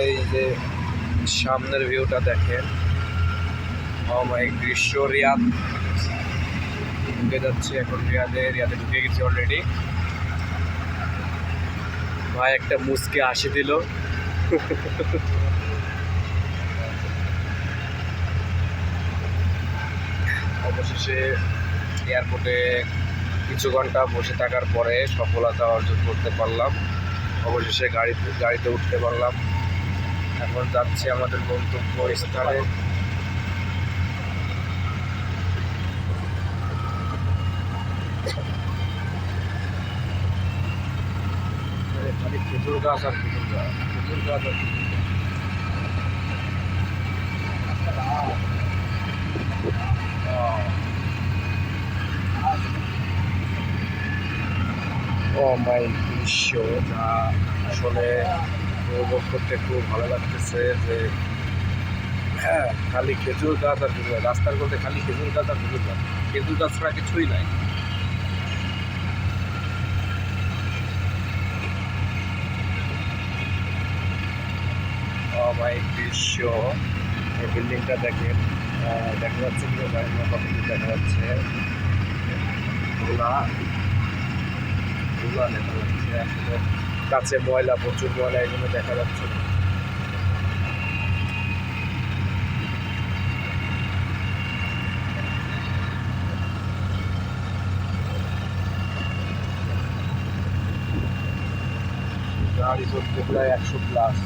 এই যে সামনের ভিউটা দেখেন। অমায়িক দৃশ্য রিয়াদ ঢুকে যাচ্ছে এখন রিয়াদে রিয়াদে ঢুকে গেছি অলরেডি ভাই, একটা মুসকে হাসি দিল। অবশেষে এয়ারপোর্টে কিছু ঘণ্টা বসে থাকার পরে সফলতা অর্জন করতে পারলাম। অবশেষে গাড়িতে গাড়িতে উঠতে পারলাম। এখন যাচ্ছি আমাদের গন্তব্য স্থানে খালি খেজুর গাছ আর খেজুর গাছ খেজুর গাছ আর গাছ। অমাই দৃশ্য যা আসলে উপভোগ করতে খুব ভালো লাগতেছে যে হ্যাঁ খালি খেজুর গাছ আর খেজুর রাস্তার মধ্যে খালি খেজুর গাছ আর খেজুর গাছ খেজুর গাছ ছাড়া কিছুই নাই। অমায়িক দৃশ্য এই বিল্ডিংটা দেখেন দেখা যাচ্ছে কি না দেখা যাচ্ছে। ধুলা ধুলা দেখা যাচ্ছে আসলে। কাছে ময়লা প্রচুর ময়লা এগুলো দেখা যাচ্ছে। গাড়ি চলতে প্রায় একশো প্লাস